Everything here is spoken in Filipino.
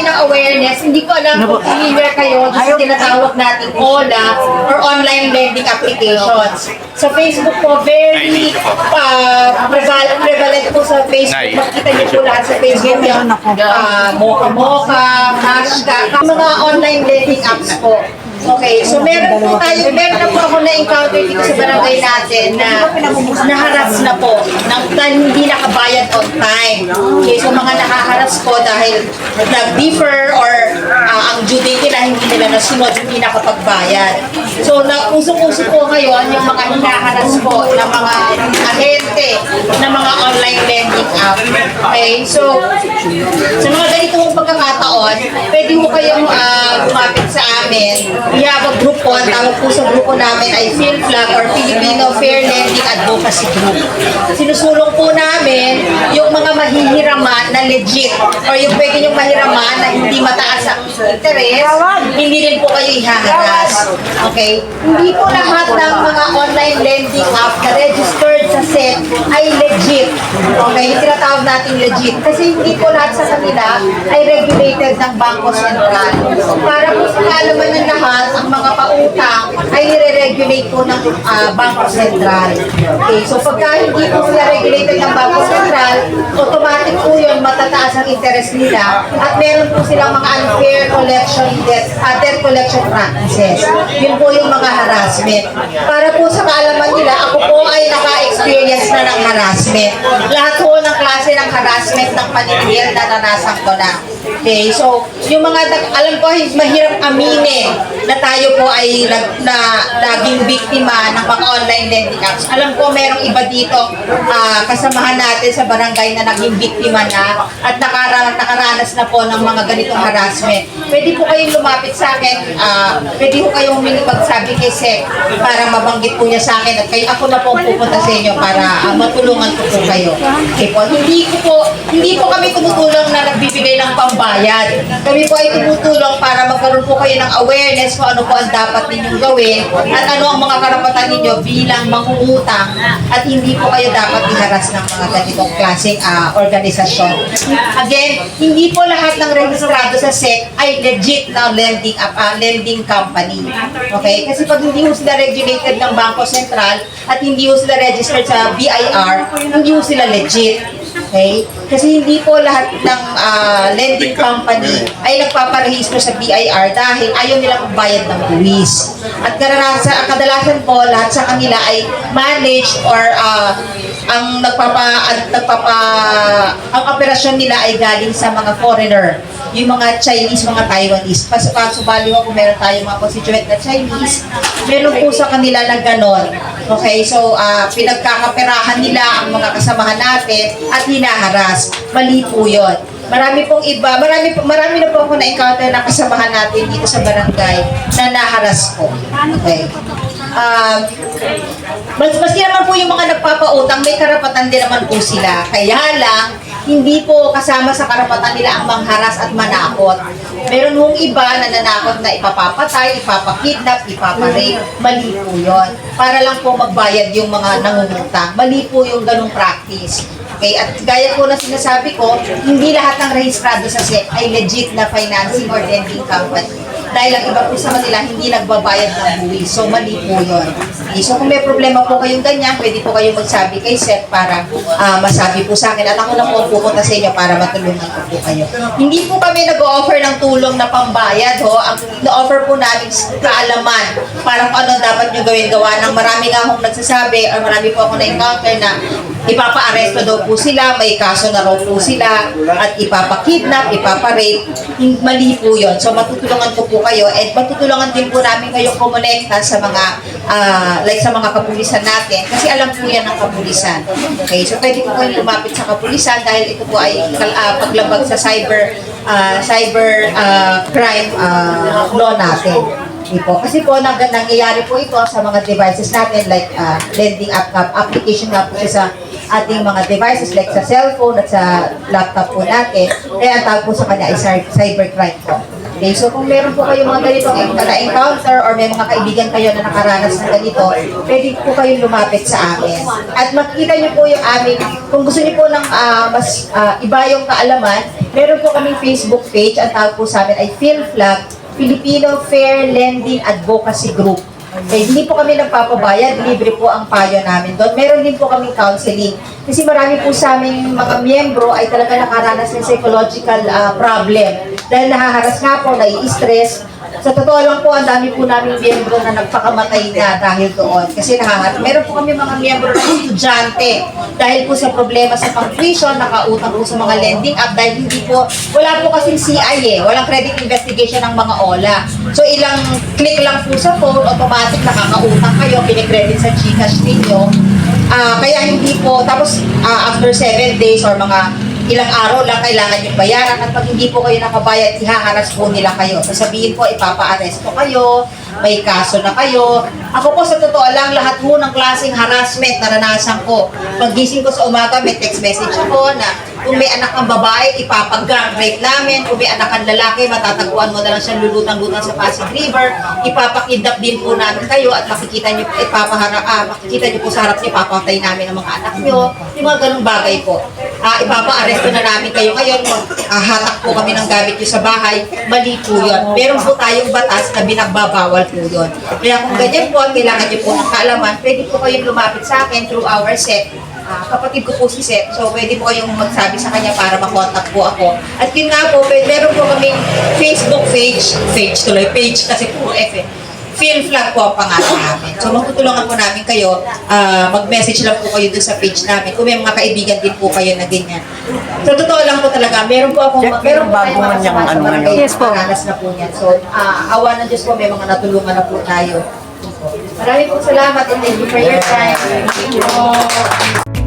kami ng awareness. Hindi ko alam kung familiar kayo sa tinatawag nating OLA or online lending applications. Sa Facebook po, very uh, prevalent, prevalent po sa Facebook. Makita niyo po lahat sa Facebook yung uh, Mocha Mocha, Hashtag, mga online lending apps po. Okay, so meron po tayo, meron na po ako na-encounter dito sa barangay natin na naharas na po ng na hindi nakabayad on time. Okay, so mga nakaharas po dahil nag-defer or ah, ang due date nila hindi nila nasunod, hindi nakapagbayad. So, na usong-uso po ngayon yung mga hinaharas po ng mga ahente ng mga online lending app. Okay, so sa mga ganitong pagkakataon, pwede mo kayong ah, lumapit sa amin. We have a group po, ang tawag po sa grupo namin ay PhilFlag or Filipino Fair Lending Advocacy Group. Sinusulong po namin yung mga mahihiraman na legit or yung pwede yung mahiraman na hindi mataas ang interest, hindi rin po kayo ihaharas. Okay? Hindi po lahat ng mga online lending app na registered sa SEC ay legit. Okay? Yung tinatawag natin legit. Kasi hindi po lahat sa kanila ay regulated ng Bangko Sentral. Para po sa kaalaman ng lahat, ang mga pautang ay nire-regulate po ng ah, Bangko Sentral. Okay? So pagka hindi po sila regulated ng Bangko Sentral, automatic po yun matataas ang interest nila at meron po silang mga unfair collection debt, uh, debt collection practices. Yun po yung mga harassment. Para po sa kaalaman nila, ako po ay naka-experience na ng harassment. Lahat po ng klase ng harassment ng paninigil na nanasan ko na. Okay, so yung mga alam ko mahirap aminin na tayo po ay nag, na naging biktima ng mga online lending apps. Alam ko merong iba dito ah, kasamahan natin sa barangay na naging biktima na at nakara, nakaranas na po ng mga ganitong harassment. Pwede po kayong lumapit sa akin, ah, pwede po kayong humingi magsabi kay Sec para mabanggit po niya sa akin at kayo ako na po pupunta sa inyo para ah, matulungan ko po kayo. Okay po, hindi ko po, hindi po kami tumutulong na nagbibigay ng pambayad. Kami po ay tumutulong para magkaroon po kayo ng awareness kung ano po ang dapat ninyong gawin at ano ang mga karapatan ninyo bilang mangungutang at hindi po kayo dapat iharas ng mga ganitong klaseng ah, organisasyon. Again, hindi po lahat ng rehistrado sa SEC ay legit na lending app, ah, lending company. Okay? Kasi pag hindi ho sila regulated ng Bangko Sentral at hindi ho sila registered sa BIR, hindi ho sila legit. Okay? Kasi hindi po lahat ng ah, lending company ay nagpaparehistro sa BIR dahil ayaw nilang magbayad ng buwis. At karanasan, kadalasan po lahat sa kanila ay managed or ah, ang nagpapa ang nagpapa ang operasyon nila ay galing sa mga foreigner yung mga Chinese, mga Taiwanese. Pas pasubali ko kung meron tayong mga constituent na Chinese, meron po sa kanila na ganon. Okay, so ah, pinagkakaperahan nila ang mga kasamahan natin at hinaharas. Mali po yun. Marami pong iba, marami, po- marami na po ako na-encounter na kasamahan natin dito sa barangay na naharas ko. Okay. Um, mas, maski naman po yung mga nagpapautang, may karapatan din naman po sila. Kaya lang, hindi po kasama sa karapatan nila ang mangharas at manakot. Meron hong iba na nanakot na ipapapatay, ipapakidnap, ipaparape. Mali po yun. Para lang po magbayad yung mga nangungutang. Mali po yung ganong practice. Okay, at gaya po na sinasabi ko, hindi lahat ng rehistrado sa SEC ay legit na financing or lending company dahil ang iba po sa kanila hindi nagbabayad ng buwis. So, mali po yun. Okay, so, kung may problema po kayong ganyan, pwede po kayong magsabi kay Seth para ah, masabi po sa akin. At ako na po pupunta sa inyo para matulungan ko po kayo. Hindi po kami nag-offer ng tulong na pambayad. Ho. Ang na-offer po namin kaalaman para kung ano dapat nyo gawin gawa ng marami nga akong nagsasabi or marami po ako na-encounter na ipapa-aresto daw po sila, may kaso na raw po sila, at ipapakidnap, ipaparape. Mali po yun. So, matutulungan ko po kayo at matutulungan din po namin kayong kumonekta sa mga, ah, like sa mga kapulisan natin. Kasi alam po yan ng kapulisan. Okay, so pwede po kayong lumapit sa kapulisan dahil ito po ay ah, paglabag sa cyber ah, cyber ah, crime ah, law natin. Po. Kasi po, nag nangyayari po ito sa mga devices natin like ah, lending app, app application nga po sa ating mga devices like sa cellphone at sa laptop po natin. Kaya ang tawag po sa kanya ay cy- cybercrime po. Okay, so kung meron po kayo mga ganitong na-encounter or may mga kaibigan kayo na nakaranas ng ganito, pwede po kayong lumapit sa amin. At makikita niyo po yung aming, kung gusto niyo po ng ah, mas ah, iba yung kaalaman, Meron po kaming Facebook page, ang tawag po sa amin ay PhilFlag, Filipino Fair Lending Advocacy Group. Eh, hindi po kami nagpapabayad, libre po ang payo namin doon. Meron din po kaming counseling. Kasi marami po sa aming mga miyembro ay talaga nakaranas ng psychological ah, problem. Dahil nahaharas nga po, nai-stress. Sa totoo lang po, ang dami po namin miyembro na nagpakamatay na dahil doon. Kasi nahaharas. Meron po kami mga miyembro na estudyante. Dahil po sa problema sa pang-tuition, nakautang po sa mga lending app. Dahil hindi po, wala po kasing CI eh. Walang credit investigation ng mga OLA. So ilang click lang po sa phone, automatic nakakautang kayo, pinikredit sa Gcash ninyo. Ah, kaya hindi po, tapos ah, after 7 days or mga ilang araw lang kailangan yung bayaran at pag hindi po kayo nakabayad, ihaharas po nila kayo. Sasabihin po, ipapa-arresto kayo, may kaso na kayo. Ako po sa totoo lang, lahat po ng klaseng harassment naranasan ko. Paggising ko sa umaga, may text message ako na kung may anak kang babae, ipapag-gang rape namin. Kung may anak kang lalaki, matatagpuan mo na lang siya lulutang-lutang sa Pasig River. Ipapakidnap din po namin kayo at makikita niyo, ipapahara, ah, makikita niyo po sa harap niyo, papatay namin ang mga anak niyo. Yung mga ganung bagay po. Ah, ipapa-arresto na namin kayo ngayon. Ah, hatak po kami ng gamit niyo sa bahay. Mali po yun. Meron po tayong batas na binagbabawal po yun. Kaya kung ganyan po at kailangan niyo po ng kaalaman, pwede po kayong lumapit sa akin through our set. Ah, kapatid ko po si Seth. So, pwede po kayong magsabi sa kanya para makontak po ako. At yun nga po, meron po kaming Facebook page. Page tuloy. Page kasi po F eh. Feel flag po ang pangalan namin. So, magtutulungan po namin kayo. ah, mag-message lang po kayo dun sa page namin. Kung may mga kaibigan din po kayo na ganyan. So, totoo lang po talaga. Meron po akong, Check meron po bago tayong mga man yung ano barangay. yun. Yes po. Nakaranas na po yan. So, ah, awa ng Diyos po, may mga natulungan na po tayo. Maraming po salamat and thank you for your time. Thank you.